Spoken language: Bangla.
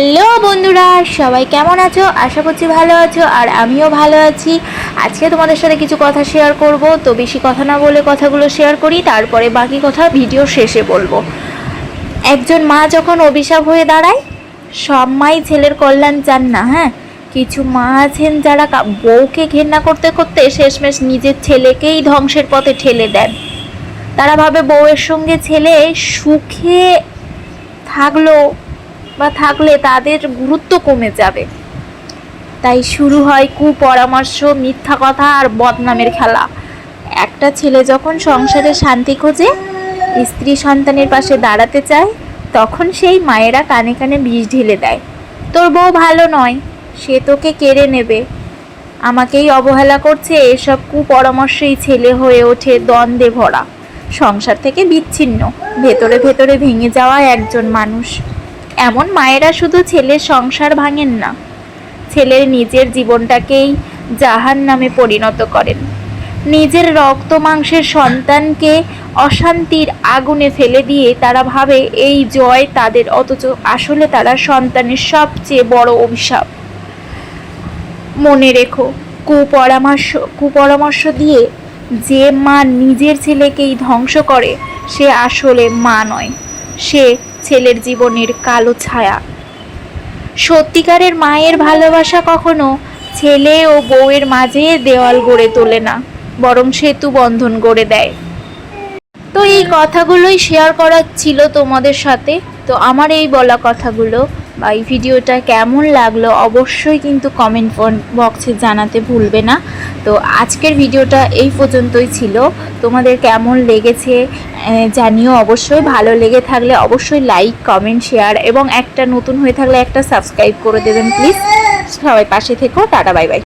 হ্যালো বন্ধুরা, সবাই কেমন আছো? আশা করছি ভালো আছো আর আমিও ভালো আছি। আজকে তোমাদের সাথে কিছু কথা শেয়ার করব, তো বেশি কথা না বলে কথাগুলো শেয়ার করি, তারপরে বাকি কথা ভিডিও শেষে বলব। একজন মা যখন অভিশাপ হয়ে দাঁড়ায়, সব মাই ছেলের কল্যাণ চান না হ্যাঁ? কিছু মা আছেন যারা বউকে ঘেন্না করতে করতে শেষমেশ নিজের ছেলেকেই ধ্বংসের পথে ঠেলে দেন। তারা ভাবে বউয়ের সঙ্গে ছেলে সুখে থাকল বা থাকলে তাদের গুরুত্ব কমে যাবে। তাই শুরু হয় কুপরামর্শ, মিথ্যা কথা আর বদনামের খেলা। একটা ছেলে যখন সংসারে শান্তি খোঁজে, স্ত্রী সন্তানের পাশে দাঁড়াতে চায়, তখন সেই মায়েরা কানে কানে বিষ ঢেলে দেয়। তোর বউ ভালো নয়, সে তোকে কেড়ে নেবে। আমাকেই অবহেলা করছে এসব কুপরামর্শেই ছেলে হয়ে ওঠে দ্বন্দ্বে ভরা। সংসার থেকে বিচ্ছিন্ন, ভেতরে ভেতরে ভেঙে যাওয়া একজন মানুষ। এমন মায়েরা শুধু ছেলের সংসার ভাঙেন না, ছেলের নিজের জীবনটাকেই জাহান নামে পরিণত করেন। নিজের রক্ত মাংসের সন্তানকে অশান্তির আগুনে ফেলে দিয়ে তারা ভাবে, এই জয় তাদের, অথচ আসলে তারা সন্তানের সবচেয়ে বড় অভিশাপ। মনে রেখো, কুপরামর্শ কুপরামর্শ দিয়ে যে মা নিজের ছেলেকেই ধ্বংস করে, সে আসলে মা নয়। সে ছেলের জীবনের কালো ছায়া। সত্যিকারের মায়ের ভালোবাসা কখনো ছেলে ও বউয়ের মাঝে দেওয়াল গড়ে তোলে না, বরং সেতু বন্ধন গড়ে দেয়। তো এই কথাগুলোই শেয়ার করার ছিল তোমাদের সাথে। তো আমার এই বলা কথাগুলো বা এই ভিডিওটা কেমন লাগল অবশ্যই কিন্তু কমেন্ট বক্সে জানাতে ভুলবে না। তো আজকের ভিডিওটা এই পর্যন্তই ছিল। তোমাদের কেমন লেগেছে জানিও অবশ্যই। ভালো লেগে থাকলে অবশ্যই লাইক কমেন্ট শেয়ার এবং একটা নতুন হয়ে থাকলে একটা সাবস্ক্রাইব করে দেবেন প্লিজ সবাই পাশে থেকো, টাটা বাই বাই